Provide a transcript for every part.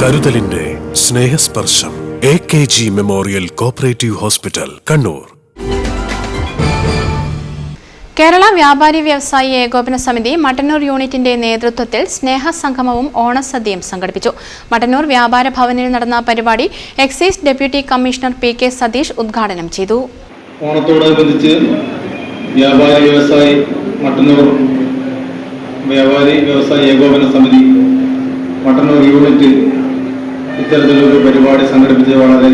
കരുതലിന്റെ Snehasparsham A K G memorial cooperative hospital Kannur. Kerala വ്യാപാരി വ്യവസായി ഏകോപന സമിതി മട്ടന്നൂർ യൂണിറ്റിന്റെ നേതൃത്വത്തിൽ സ്നേഹ സംഗമവും ഓണസദ്യയും സംഘടിപ്പിച്ചു. മട്ടന്നൂർ വ്യാപാര ഭവനിൽ നടന്ന പരിപാടി excise deputy commissioner P K Satheesh ഉദ്ഘാടനം ചെയ്തു. ഓണത്തോടനുബന്ധിച്ച് വ്യാപാരി വ്യവസായി മട്ടന്നൂർ വ്യാപാരി വ്യവസായി ഏകോപന സമിതി മട്ടന്നൂർ യൂണിറ്റ് ഇത്തരത്തിലൊരു പരിപാടി സംഘടിപ്പിച്ചത് വളരെ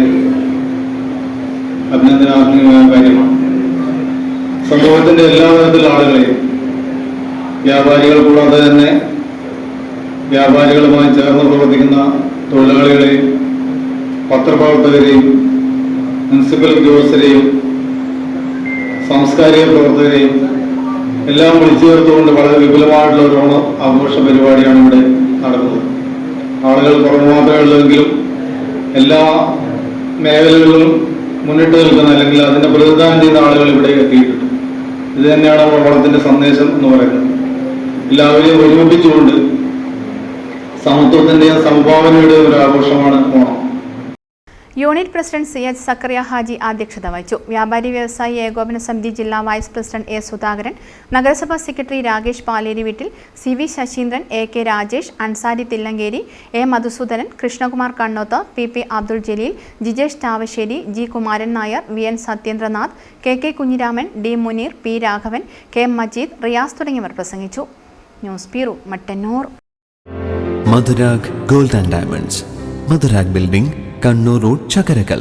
അഭിനന്ദനാർഹമായ കാര്യമാണ്. സമൂഹത്തിന്റെ എല്ലാ തരത്തിലുള്ള ആളുകളെയും വ്യാപാരികൾ കൂടാതെ തന്നെ വ്യാപാരികളുമായി ചേർന്ന് പ്രവർത്തിക്കുന്ന തൊഴിലാളികളെയും പത്രപ്രവർത്തകരെയും മുനിസിപ്പൽ ഉദ്യോഗസ്ഥരെയും സാംസ്കാരിക പ്രവർത്തകരെയും എല്ലാം വിളിച്ചു ചേർത്തുകൊണ്ട് വളരെ വിപുലമായിട്ടുള്ള ഒരു ആഘോഷ പരിപാടിയാണ് ഇവിടെ നടന്നത് ആളുകൾ കുറവ് മാത്രമേ എല്ലാ മേഖലകളിലും മുന്നിട്ട് നിൽക്കുന്ന അല്ലെങ്കിൽ അതിന്റെ പ്രതിദാനം ചെയ്യുന്ന ആളുകൾ ഇവിടെ എത്തിയിട്ടുണ്ട്. ഇത് തന്നെയാണ് ഓണത്തിന്റെ സന്ദേശം എന്ന് പറയുന്നത്. എല്ലാവരെയും ഒരുമിപ്പിച്ചുകൊണ്ട് സമത്വത്തിന്റെയും സംഭാവനയുടെയും ഒരു ആഘോഷമാണ് Onam. Unit president C H Zakariya Haji അധ്യക്ഷത വഹിച്ചു. വ്യാപാരി വ്യവസായി ഏകോപന സമിതി ജില്ലാ വൈസ് പ്രസിഡന്റ് എ സുധാകരൻ നഗരസഭാ സെക്രട്ടറി രാകേഷ് പാലേരി വീട്ടിൽ C V Sasheendran A K Rajesh Ansari Thillankeri A Madhusoodanan Krishnakumar Kannoth P P Abdul Jaleel Jijesh Thavasseri G Kumaran Nair V N Sathyendranath K K Kunhiraman D Muneer P Raghavan K Majeed Riyas തുടങ്ങിയവർ പ്രസംഗിച്ചു. News bureau Mattannur. Gold and diamonds. Building Kannur road Chakkarakkal.